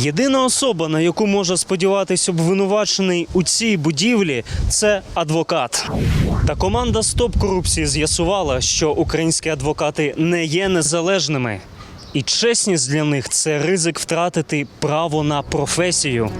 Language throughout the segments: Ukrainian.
Єдина особа, на яку може сподіватись обвинувачений у цій будівлі, це адвокат. Та команда Стоп корупції з'ясувала, що українські адвокати не є незалежними. І чесність для них це ризик втратити право на професію.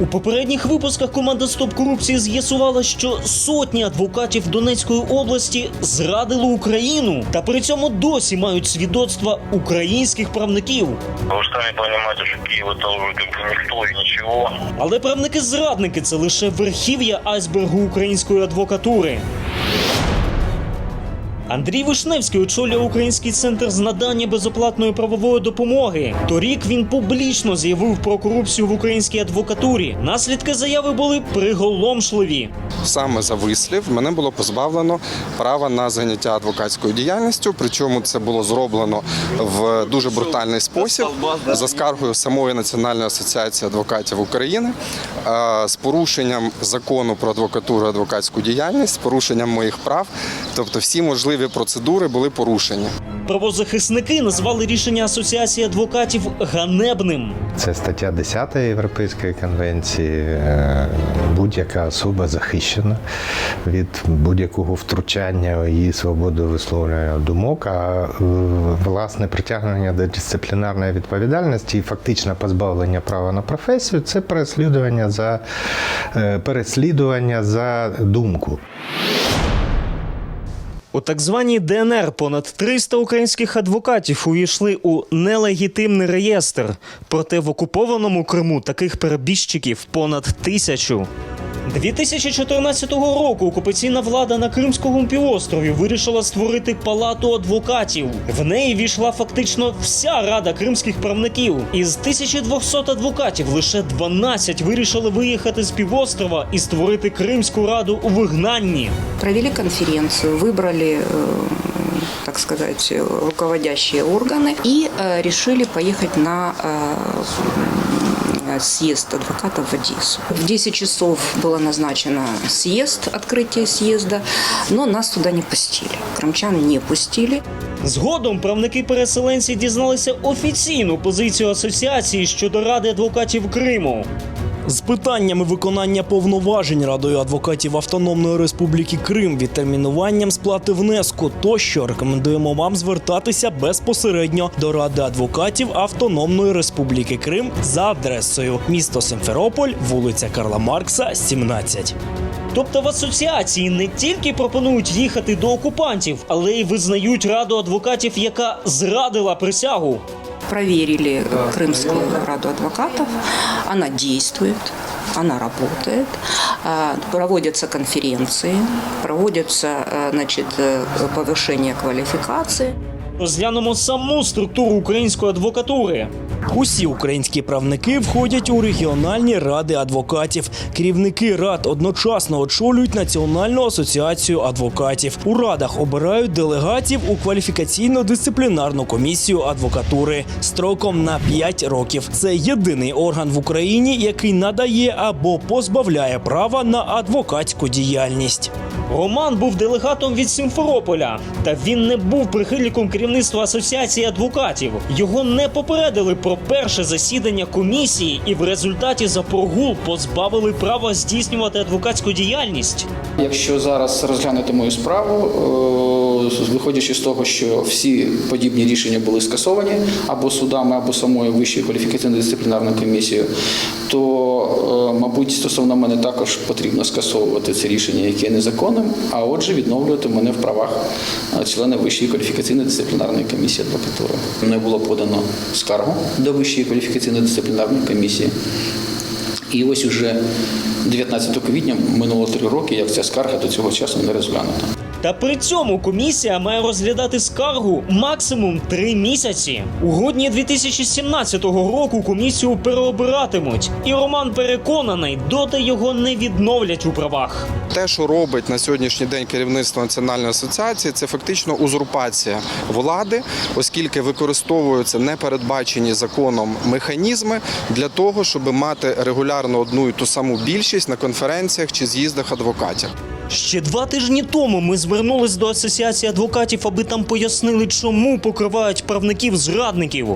У попередніх випусках команда Стоп корупції з'ясувала, що сотні адвокатів Донецької області зрадили Україну та при цьому досі мають свідоцтва українських правників. Вы же сами понимаете, что Киев это уже как бы никто и ничего. Але правники-зрадники це лише верхів'я айсбергу української адвокатури. Андрій Вишневський очолює український центр з надання безоплатної правової допомоги. Торік він публічно заявив про корупцію в українській адвокатурі. Наслідки заяви були приголомшливі. Саме за вислів мене було позбавлено права на заняття адвокатською діяльністю. Причому це було зроблено в дуже брутальний спосіб за скаргою самої Національної асоціації адвокатів України з порушенням закону про адвокатуру адвокатську діяльність, з порушенням моїх прав. Тобто всі можливі процедури були порушені. Правозахисники назвали рішення асоціації адвокатів ганебним. Це стаття 10 Європейської конвенції. Е, Будь-яка особа захищена від будь-якого втручання у її свободу висловлювання думок, а власне притягнення до дисциплінарної відповідальності і фактичне позбавлення права на професію це переслідування за е, переслідування за думку. У так званій ДНР понад 300 українських адвокатів увійшли у нелегітимний реєстр. Проте в окупованому Криму таких перебіжчиків понад тисячу. 2014 року окупаційна влада на Кримському півострові вирішила створити палату адвокатів. В неї війшла фактично вся рада кримських правників. Із 1200 адвокатів лише 12 вирішили виїхати з півострова і створити Кримську раду у вигнанні. Провели конференцию, выбрали, э, так сказать, руководящие органы и э, решили поехать на э, съезд адвокатов в Одессу. В 10 часов было назначено съезд, открытие съезда, но нас туда не пустили. Крымчан не пустили. Згодом правники-переселенці дізналися офіційну позицію асоціації щодо ради адвокатів Криму. З питаннями виконання повноважень Радою адвокатів Автономної Республіки Крим, відтермінуванням сплати внеску тощо рекомендуємо вам звертатися безпосередньо до Ради адвокатів Автономної Республіки Крим за адресою місто Симферополь, вулиця Карла Маркса, 17. Тобто в асоціації не тільки пропонують їхати до окупантів, але й визнають раду адвокатів, яка зрадила присягу Проверили э, Крымскую раду адвокатов. Она действует. Она работает, А, проводятся конференции, проводятся э, значит, э, повышение квалификации. Розглянемо саму структуру української адвокатури. Усі українські правники входять у регіональні ради адвокатів. Керівники рад одночасно очолюють Національну асоціацію адвокатів. У радах обирають делегатів у кваліфікаційно-дисциплінарну комісію адвокатури строком на 5 років. Це єдиний орган в Україні, який надає або позбавляє права на адвокатську діяльність. Роман був делегатом від Сімферополя, та він не був прихильником керівництва асоціації адвокатів. Його не попередили про перше засідання комісії, і в результаті за прогул позбавили права здійснювати адвокатську діяльність. Якщо зараз розглянути мою справу, е, виходячи з того, що всі подібні рішення були скасовані або судами, або самою вищою кваліфікаційно-дисциплінарною комісією, то, е, мабуть, стосовно мене також потрібно скасовувати це рішення, яке є незаконним, а отже, відновлювати мене в правах е, члена вищої кваліфікаційно-дисциплінарної комісії адвокатури. Мене було подано скаргу до вищої кваліфікаційно-дисциплінарної комісії. І ось уже 19 квітня минуло три роки, як ця скарга до цього часу не розглянута. Та при цьому комісія має розглядати скаргу максимум три місяці. У грудні 2017 року комісію переобиратимуть, і Роман переконаний, доти його не відновлять у правах. Те, що робить на сьогоднішній день керівництво національної асоціації, це фактично узурпація влади, оскільки використовуються непередбачені законом механізми для того, щоб мати регулярно одну і ту саму більшість на конференціях чи з'їздах адвокатів. Ще два тижні тому ми звернулись до асоціації адвокатів, аби там пояснили, чому покривають правників зрадників.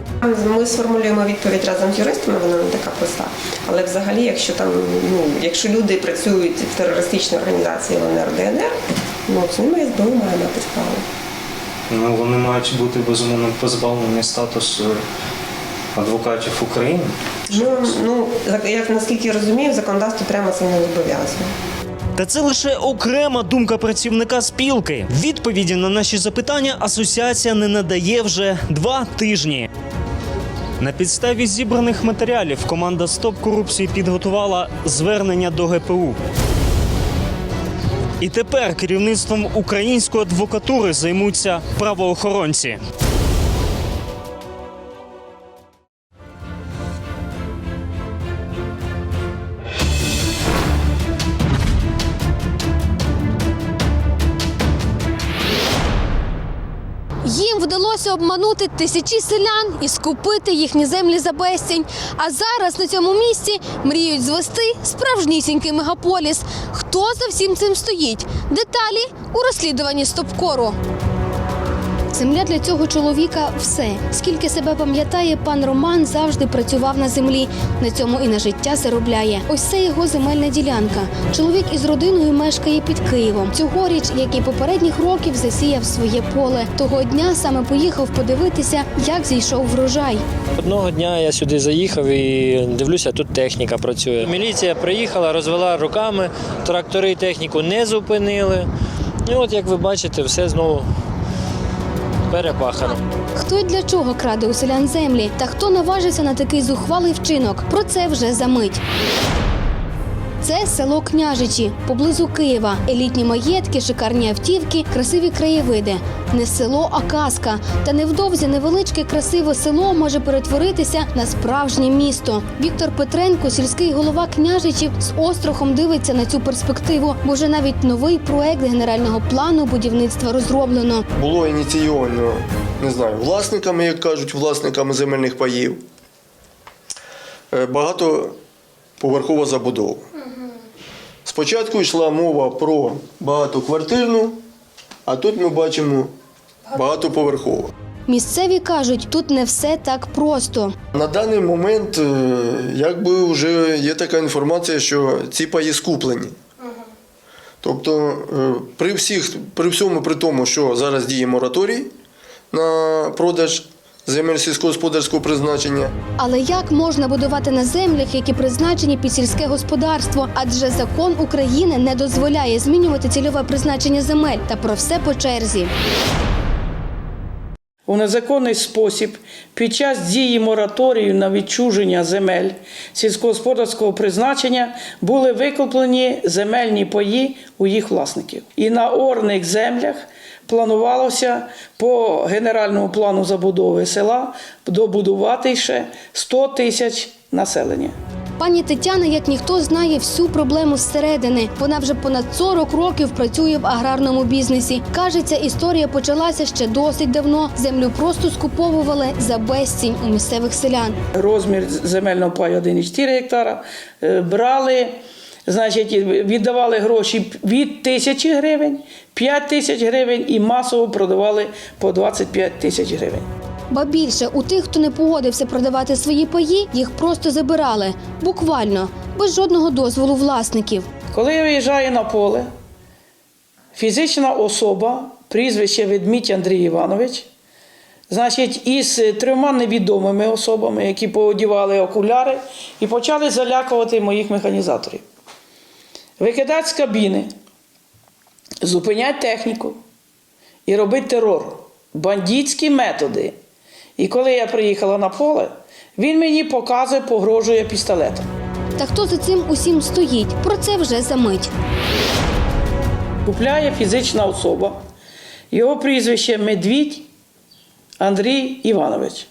Ми сформулюємо відповідь разом з юристами, вона не така проста. Але взагалі, якщо там ну якщо люди працюють в терористичній організації ЛНР ДНР, ну з ними СБУ має мати справу. Ну вони мають бути безумовно позбавлені статусу адвокатів України. Ну ну як наскільки я розумію, законодавство прямо це не зобов'язує. Та це лише окрема думка працівника спілки. Відповіді на наші запитання асоціація не надає вже два тижні. На підставі зібраних матеріалів команда Стоп корупції підготувала звернення до ГПУ. І тепер керівництвом української адвокатури займуться правоохоронці. Їм вдалося обманути тисячі селян і скупити їхні землі за безцінь. А зараз на цьому місці мріють звести справжнісінький мегаполіс. Хто за всім цим стоїть? Деталі у розслідуванні Стопкору. Земля для цього чоловіка все. Скільки себе пам'ятає, пан Роман завжди працював на землі. На цьому і на життя заробляє. Ось це його земельна ділянка. Чоловік із родиною мешкає під Києвом. Цьогоріч, як і попередніх років, засіяв своє поле. Того дня саме поїхав подивитися, як зійшов врожай. Одного дня я сюди заїхав і дивлюся, тут техніка працює. Міліція приїхала, розвела руками, трактори техніку не зупинили. І от, як ви бачите, все знову перепахано. Хто і для чого краде у селян землі? Та хто наважиться на такий зухвалий вчинок? Про це вже за мить. Це село Княжичі поблизу Києва. Елітні маєтки, шикарні автівки, красиві краєвиди. Не село, а казка. Та невдовзі невеличке красиве село може перетворитися на справжнє місто. Віктор Петренко, сільський голова княжичів, з острахом дивиться на цю перспективу, бо вже навіть новий проект генерального плану будівництва розроблено. було ініційовано, не знаю, власниками, як кажуть, власниками земельних паїв. Е, Багатоповерхова забудова. Спочатку йшла мова про багатоквартирну, а тут ми бачимо багатоповерхову. Місцеві кажуть, тут не все так просто. На даний момент е, якби вже є така інформація, що ці паї скуплені. Тобто, е, при всіх, при всьому при тому, що зараз діє мораторій на продаж земель сільськогосподарського призначення, Але як можна будувати на землях, які призначені під сільське господарство? Адже закон України не дозволяє змінювати цільове призначення земель та про все по черзі. У незаконний спосіб під час дії мораторію на відчуження земель сільськогосподарського призначення були викуплені земельні паї у їх власників. І на орних землях планувалося по генеральному плану забудови села добудувати ще 100 тисяч населення. Пані Тетяна, як ніхто, знає всю проблему зсередини. Вона вже понад 40 років працює в аграрному бізнесі. Каже, ця історія почалася ще досить давно. Землю просто скуповували за безцінь у місцевих селян. розмір земельного паю 1,4 гектара, е, брали, значить, віддавали гроші від тисячі гривень, 5 тисяч гривень і масово продавали по 25 тисяч гривень. Ба більше у тих, хто не погодився продавати свої паї, їх просто забирали. Буквально без жодного дозволу власників. Коли я виїжджаю на поле, фізична особа, прізвище Ведмідь Андрій Іванович, значить, із трьома невідомими особами, які поодівали окуляри і почали залякувати моїх механізаторів. Викидати з кабіни, зупиняти техніку і робити терор, бандитські методи. І коли я приїхала на поле, він мені показує, погрожує пістолетом. Та хто за цим усім стоїть? Про це вже за мить. Купляє фізична особа. Його прізвище Медвідь Андрій Іванович,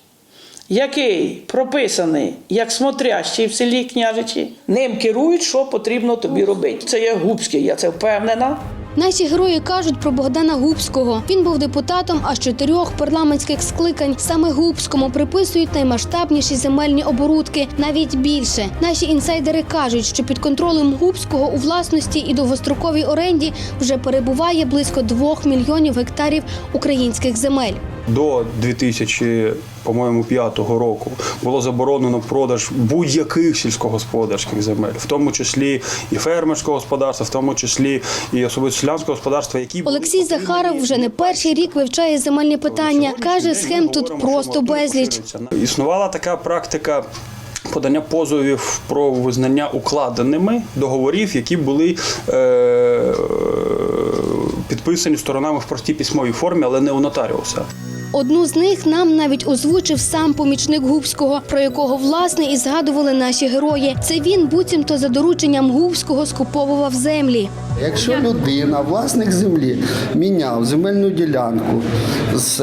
який прописаний як смотрящий в селі княжичі. Ним керують, що потрібно тобі робити. Це є губський, я це впевнена. Наші герої кажуть про Богдана Губського. Він був депутатом аж чотирьох парламентських скликань. Саме Губському приписують наймасштабніші земельні оборудки, навіть більше. Наші інсайдери кажуть, що під контролем Губського у власності і довгостроковій оренді вже перебуває близько двох мільйонів гектарів українських земель. До 2000, по-моєму, п'ятого року було заборонено продаж будь-яких сільськогосподарських земель, в тому числі і фермерського господарства, в тому числі і особисто селянського господарства, які Олексій Захаров вже не перший рік вивчає земельні питання. каже, схем тут просто безліч. Існувала така практика. Подання позовів про визнання укладеними договорів, які були е- підписані сторонами в простій письмовій формі, але не у нотаріуса. Одну з них нам навіть озвучив сам помічник Губського, про якого власне і згадували наші герої. Це він буцімто за дорученням Губського скуповував землі. Якщо людина, власник землі, міняв земельну ділянку з,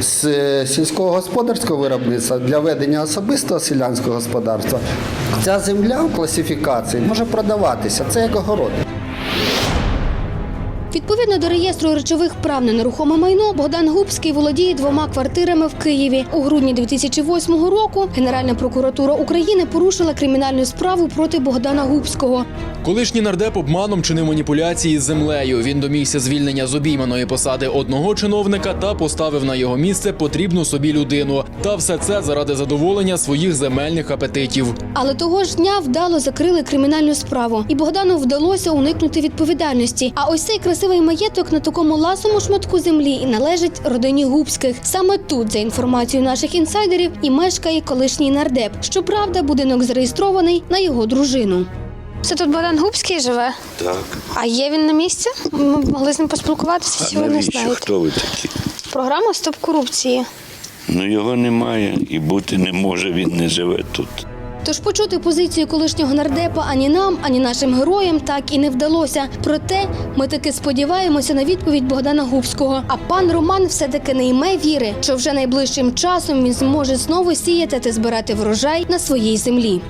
з сільськогосподарського виробництва для ведення особистого селянського господарства, ця земля в класифікації може продаватися. Це як огород. Відповідно до реєстру речових прав на нерухоме майно, Богдан Губський володіє двома квартирами в Києві. У грудні 2008 року Генеральна прокуратура України порушила кримінальну справу проти Богдана Губського. Колишній нардеп обманом чинив маніпуляції з землею. Він домігся звільнення з обійманої посади одного чиновника та поставив на його місце потрібну собі людину. Та все це заради задоволення своїх земельних апетитів. Але того ж дня вдало закрили кримінальну справу, і Богдану вдалося уникнути відповідальності. А ось цей красивий маєток на такому ласому шматку землі і належить родині Губських. Саме тут, за інформацією наших інсайдерів, і мешкає колишній нардеп. Щоправда, будинок зареєстрований на його дружину. Це тут Богдан Губський живе. Так. А є він на місці? Ми могли з ним поспілкуватися, А навіщо? знаєте? Хто ви такі? Програма Стоп корупції. Ну його немає і бути не може, він не живе тут. Тож почути позицію колишнього нардепа ані нам, ані нашим героям так і не вдалося. Проте ми таки сподіваємося на відповідь Богдана Губського. А пан Роман все-таки не йме віри, що вже найближчим часом він зможе знову сіяти та збирати врожай на своїй землі.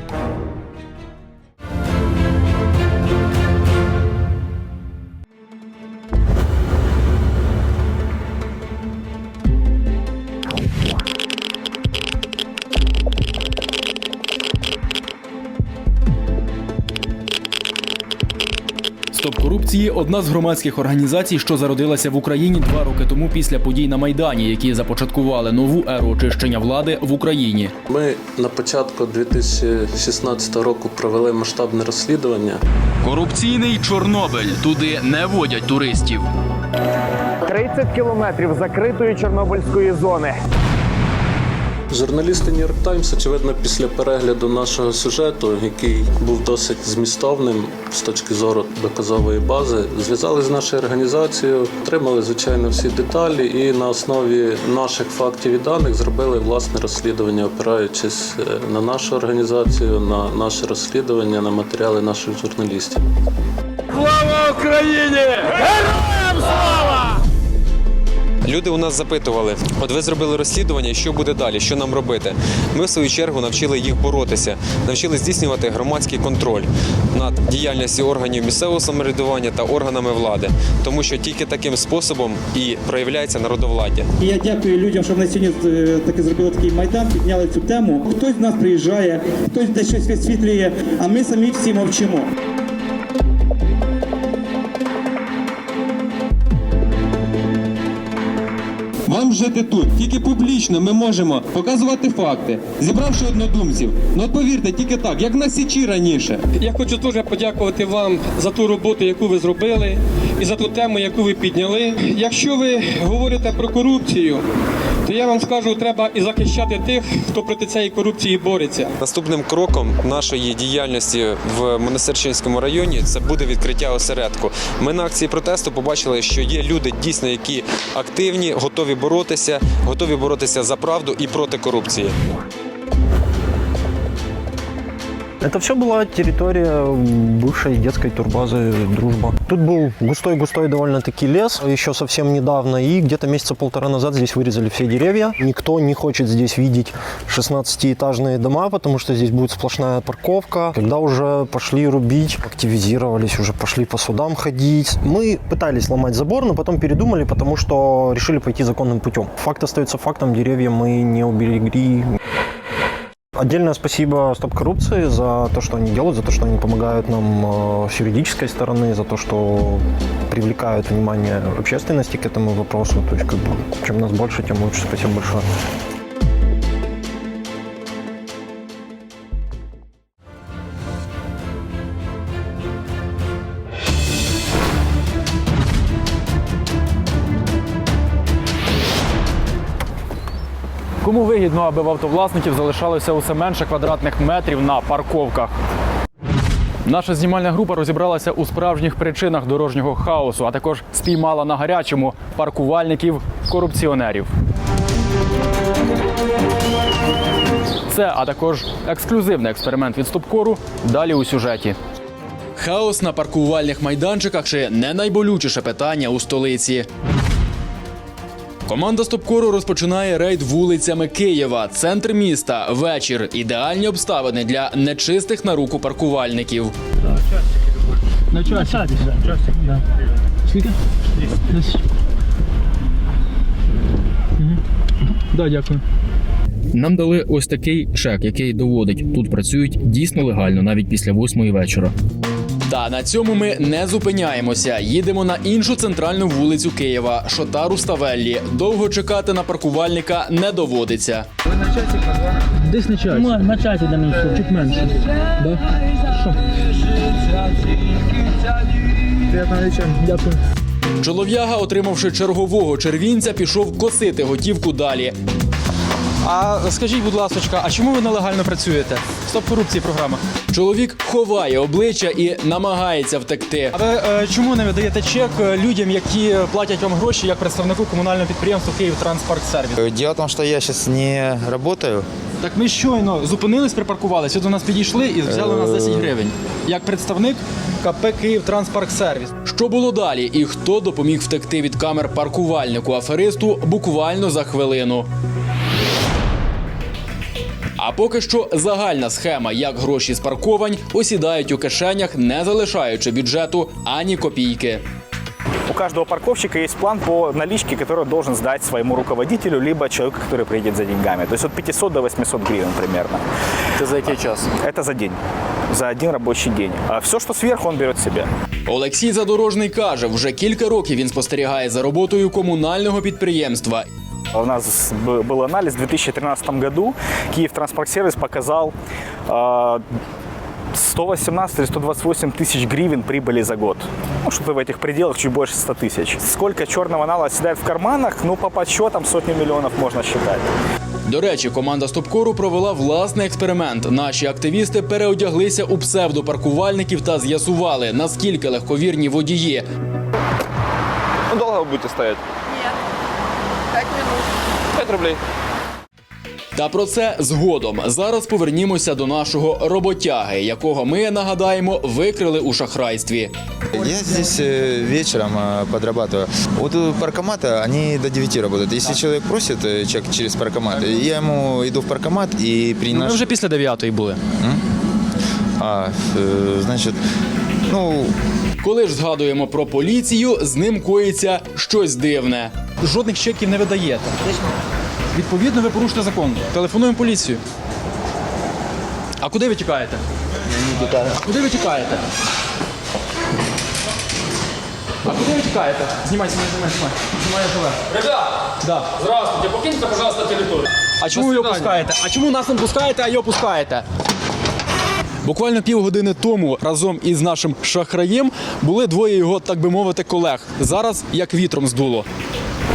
Стоп одна з громадських організацій, що зародилася в Україні два роки тому після подій на майдані, які започаткували нову еру очищення влади в Україні. Ми на початку 2016 року провели масштабне розслідування. Корупційний Чорнобиль туди не водять туристів. 30 кілометрів закритої Чорнобильської зони. Журналісти York Times, очевидно, після перегляду нашого сюжету, який був досить змістовним з точки зору доказової бази, зв'язались з нашою організацією, отримали звичайно всі деталі, і на основі наших фактів і даних зробили власне розслідування, опираючись е, на нашу організацію, на наше розслідування, на матеріали наших журналістів. Слава Україні! Героям слава! Люди у нас запитували: от ви зробили розслідування, що буде далі, що нам робити? Ми в свою чергу навчили їх боротися, навчили здійснювати громадський контроль над діяльністю органів місцевого самоврядування та органами влади, тому що тільки таким способом і проявляється народовладдя. І я дякую людям, що вони сьогодні е, таки зробили такий майдан, підняли цю тему. Хтось з нас приїжджає, хтось десь щось висвітлює, а ми самі всі мовчимо. Вам жити тут, тільки публічно ми можемо показувати факти, зібравши однодумців. Ну от повірте, тільки так, як на січі раніше. Я хочу дуже подякувати вам за ту роботу, яку ви зробили, і за ту тему, яку ви підняли. Якщо ви говорите про корупцію, то я вам скажу, треба і захищати тих, хто проти цієї корупції бореться. Наступним кроком нашої діяльності в Монастирчинському районі це буде відкриття осередку. Ми на акції протесту побачили, що є люди дійсно, які активні, готові боротися, готові боротися за правду і проти корупції. Это все была территория бывшей детской турбазы «Дружба». Тут был густой-густой довольно-таки лес еще совсем недавно, и где-то месяца полтора назад здесь вырезали все деревья. Никто не хочет здесь видеть 16-этажные дома, потому что здесь будет сплошная парковка. Когда уже пошли рубить, активизировались, уже пошли по судам ходить. Мы пытались ломать забор, но потом передумали, потому что решили пойти законным путем. Факт остается фактом, деревья мы не уберегли. Отдельное спасибо Стоп коррупции за то, что они делают, за то, что они помогают нам э, с юридической стороны, за то, что привлекают внимание общественности к этому вопросу. То есть, как бы, чем нас больше, тем лучше. Спасибо большое. Кому вигідно, аби в автовласників залишалося усе менше квадратних метрів на парковках? Наша знімальна група розібралася у справжніх причинах дорожнього хаосу, а також спіймала на гарячому паркувальників корупціонерів. Це, а також ексклюзивний експеримент від Стопкору. Далі у сюжеті. Хаос на паркувальних майданчиках чи не найболючіше питання у столиці. Команда Стопкору розпочинає рейд вулицями Києва, центр міста, вечір. Ідеальні обставини для нечистих на руку паркувальників. На часі. часик, да. Скільки? Да, дякую. Нам дали ось такий чек, який доводить, тут працюють дійсно легально, навіть після восьмої вечора. Та на цьому ми не зупиняємося. Їдемо на іншу центральну вулицю Києва Шотару Ставеллі. Довго чекати на паркувальника не доводиться. Десь на часі. На часі де мені чуть менше. Да? Що? Дякую. Чолов'яга, отримавши чергового червінця, пішов косити готівку далі. А скажіть, будь ласка, а чому ви нелегально працюєте? Стоп корупції програма. Чоловік ховає обличчя і намагається втекти. А ви е, чому не видаєте чек е, людям, які платять вам гроші як представнику комунального підприємства Київ Транспорт-сервіс? Дело в том, что я сейчас не работаю. Так ми щойно зупинились, припаркувалися, до нас підійшли і взяли у нас 10 гривень. Як представник КП Київ Транспорт-сервіс. Що було далі, і хто допоміг втекти від камер паркувальнику аферисту буквально за хвилину. А поки що загальна схема, як гроші з парковань осідають у кишенях, не залишаючи бюджету ані копійки. У каждого парковщика есть план по наличке, который он должен сдать своему руководителю, либо человеку, который приедет за деньгами. То есть от 500 до 800 гривен примерно. Это за який час? Это за день. За один рабочий день. А все, что сверху, он берет себе. Олексій Задорожний каже, вже кілька років він спостерігає за роботою комунального підприємства. У нас б- был анализ в 2013 году. Киев Транспорт-сервис показал э, 118 или 128 тысяч гривен прибыли за год. Ну, что-то в этих пределах чуть больше 100 тысяч. Сколько черного нала оседает в карманах, ну, по подсчетам сотни миллионов можно считать. До речі, команда Стопкору провела власний експеримент. Наші активісти переодяглися у псевдопаркувальників та з'ясували, наскільки легковірні водії. Ну, долго вы будете стоять? Пять минут. 5 рублей. Та про це згодом. Зараз повернімося до нашого роботяги, якого ми нагадаємо викрили у шахрайстві. Я здесь э, вечером э, подрабатываю. Вот у паркомата они до 9 работают. Если человек просит э, чек через паркомат, я ему иду в паркомат и при Ми наш... вже після 9 були. А, э, значит, ну, Коли ж згадуємо про поліцію, з ним коїться щось дивне. Жодних чеків не видаєте. Відповідно, ви порушите закон. Телефонуємо поліцію. А куди ви тікаєте? А куди ви тікаєте? А куди ви тікаєте? Знімай, знімай, знімай, знімай. Знімай живе. Ребят, Да. здравствуйте, покиньте, пожалуйста, территорию. А чому ви його пускаєте? А чому нас не пускаєте, а його пускаєте? Буквально півгодини тому разом із нашим шахраєм були двоє його, так би мовити, колег. Зараз як вітром здуло.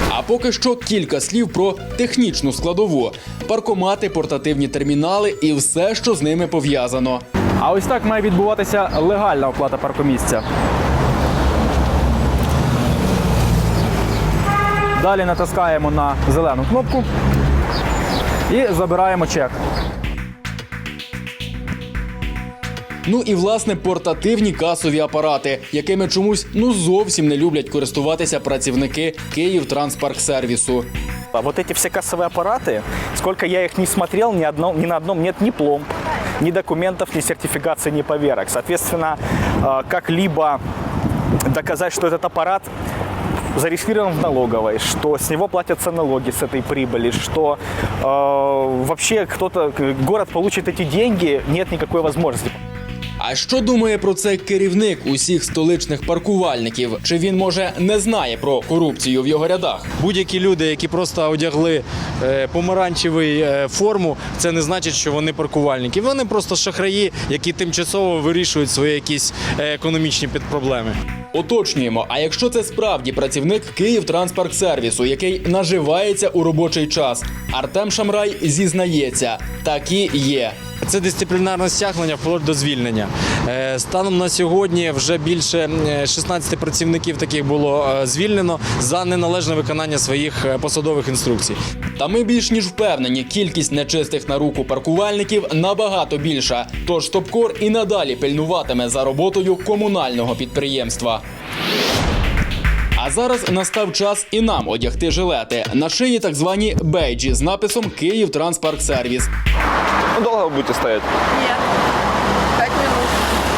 А поки що кілька слів про технічну складову: паркомати, портативні термінали і все, що з ними пов'язано. А ось так має відбуватися легальна оплата паркомісця. Далі натискаємо на зелену кнопку і забираємо чек. Ну і власне портативні касові апарати, якими чомусь ну зовсім не люблять користуватися працівники Київ сервісу. А вот эти все кассовые аппараты, сколько я их не смотрел, ни, одно, ни на одном нет ни пломб, ни документов, ни сертификации, ни поверок. Соответственно, э, как-либо доказать, что этот аппарат зарегистрирован в налоговой, что с него платятся налоги с этой прибыли, что э, вообще кто-то, город получит эти деньги, нет никакой возможности. А що думає про це керівник усіх столичних паркувальників? Чи він може не знає про корупцію в його рядах? Будь-які люди, які просто одягли е, помаранчевий е, форму, це не значить, що вони паркувальники. Вони просто шахраї, які тимчасово вирішують свої якісь е, економічні підпроблеми. Уточнюємо, а якщо це справді працівник Київ сервісу, який наживається у робочий час, Артем Шамрай зізнається, такі є. Це дисциплінарне стягнення вплоть до звільнення. Е, Станом на сьогодні вже більше е, 16 працівників таких було е, звільнено за неналежне виконання своїх е, посадових інструкцій. Та ми більш ніж впевнені, кількість нечистих на руку паркувальників набагато більша. Тож Стопкор і надалі пильнуватиме за роботою комунального підприємства. А зараз настав час і нам одягти жилети. На шиї так звані бейджі з написом Київ Сервіс. Ну, долго будете стоять? Нет. Пять минут.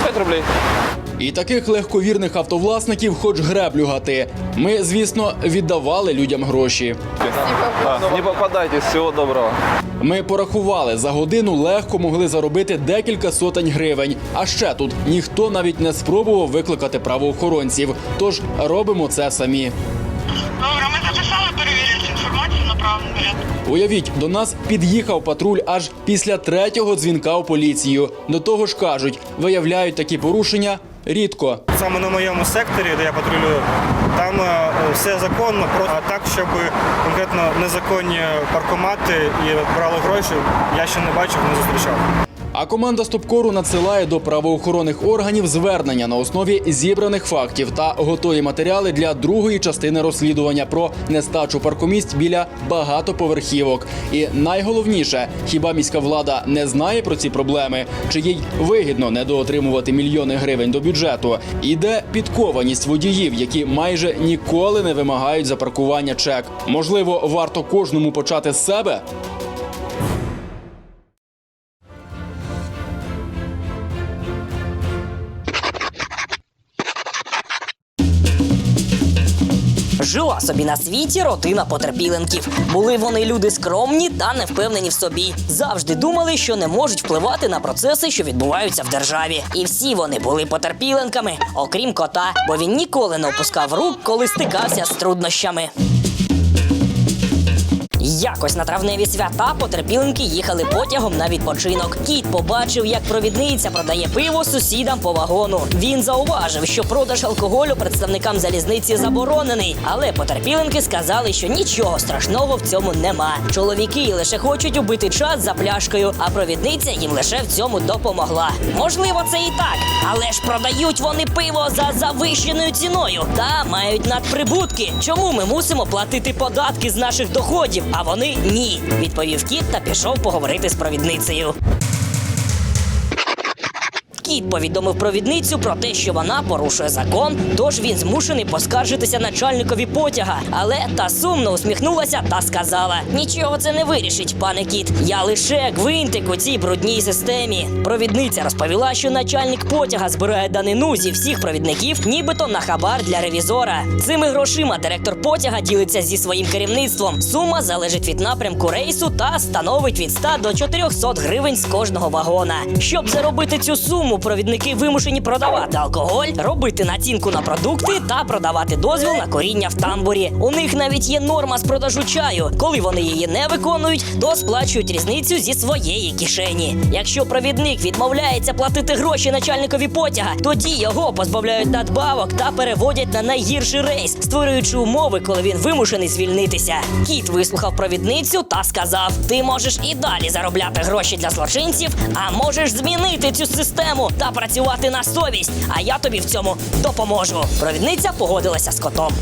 5 рублей. І таких легковірних автовласників хоч греблю гати. Ми, звісно, віддавали людям гроші. А, не попадайтесь, всего доброго. Ми порахували, за годину легко могли заробити декілька сотень гривень. А ще тут ніхто навіть не спробував викликати правоохоронців. Тож робимо це самі. Добре, ми записали, перевірили цю інформацію на правильний порядок. Уявіть, до нас під'їхав патруль аж після третього дзвінка в поліцію. До того ж кажуть, виявляють такі порушення рідко. Саме на моєму секторі, де я патрулюю, там е, все законно, а так, щоб конкретно незаконні паркомати і брали гроші, я ще не бачив, не зустрічав. А команда Стопкору надсилає до правоохоронних органів звернення на основі зібраних фактів та готові матеріали для другої частини розслідування про нестачу паркомісць біля багатоповерхівок. І найголовніше, хіба міська влада не знає про ці проблеми, чи їй вигідно недоотримувати мільйони гривень до бюджету? І де підкованість водіїв, які майже ніколи не вимагають за паркування чек? Можливо, варто кожному почати з себе? Жила собі на світі родина потерпіленків. Були вони люди скромні та не впевнені в собі. Завжди думали, що не можуть впливати на процеси, що відбуваються в державі. І всі вони були потерпіленками, окрім кота, бо він ніколи не опускав рук, коли стикався з труднощами. Якось на травневі свята потерпіленки їхали потягом на відпочинок. Кіт побачив, як провідниця продає пиво сусідам по вагону. Він зауважив, що продаж алкоголю представникам залізниці заборонений, але потерпіленки сказали, що нічого страшного в цьому нема. Чоловіки лише хочуть убити час за пляшкою, а провідниця їм лише в цьому допомогла. Можливо, це і так, але ж продають вони пиво за завищеною ціною та мають надприбутки. Чому ми мусимо платити податки з наших доходів? А вони ні, відповів кіт та пішов поговорити з провідницею. Кіт повідомив провідницю про те, що вона порушує закон, тож він змушений поскаржитися начальникові потяга. Але та сумно усміхнулася та сказала: Нічого це не вирішить, пане кіт. Я лише гвинтик у цій брудній системі. Провідниця розповіла, що начальник потяга збирає данину зі всіх провідників, нібито на хабар для ревізора. Цими грошима директор потяга ділиться зі своїм керівництвом. Сума залежить від напрямку рейсу та становить від 100 до 400 гривень з кожного вагона. Щоб заробити цю суму, провідники вимушені продавати алкоголь, робити націнку на продукти та продавати дозвіл на коріння в тамбурі. У них навіть є норма з продажу чаю. Коли вони її не виконують, то сплачують різницю зі своєї кишені. Якщо провідник відмовляється платити гроші начальникові потяга, тоді його позбавляють надбавок та переводять на найгірший рейс, створюючи умови, коли він вимушений звільнитися. Кіт вислухав провідницю та сказав: Ти можеш і далі заробляти гроші для злочинців, а можеш змінити цю систему та працювати на совість. А я тобі в цьому допоможу. Провідниця погодилася з котом.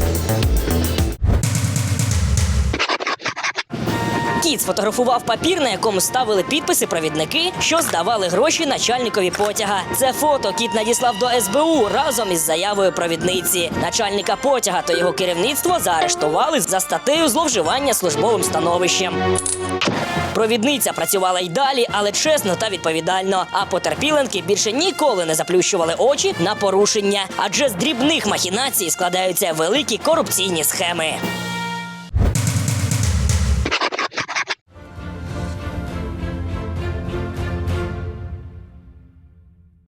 Кіт сфотографував папір, на якому ставили підписи провідники, що здавали гроші начальникові потяга. Це фото кіт надіслав до СБУ разом із заявою провідниці. Начальника потяга та його керівництво заарештували за статтею зловживання службовим становищем. Провідниця працювала й далі, але чесно та відповідально. А потерпіленки більше ніколи не заплющували очі на порушення, адже з дрібних махінацій складаються великі корупційні схеми.